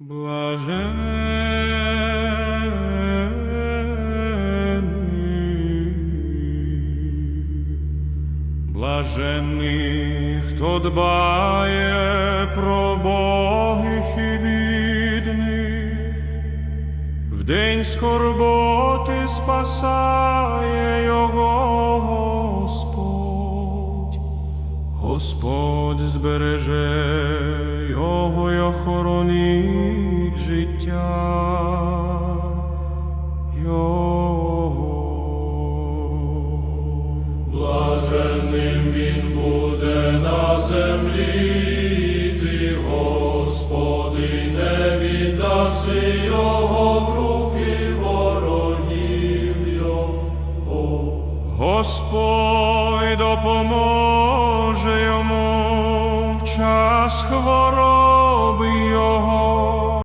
Блажений, блажений, дбає про богих і бідних, в скорботи спасає його Господь. Господь збереже Богу, й життя. Його. Блаженним він буде на землі, ти, Господи, не віддаси його руки ворогів. Господь допоможе йому в час хвороби.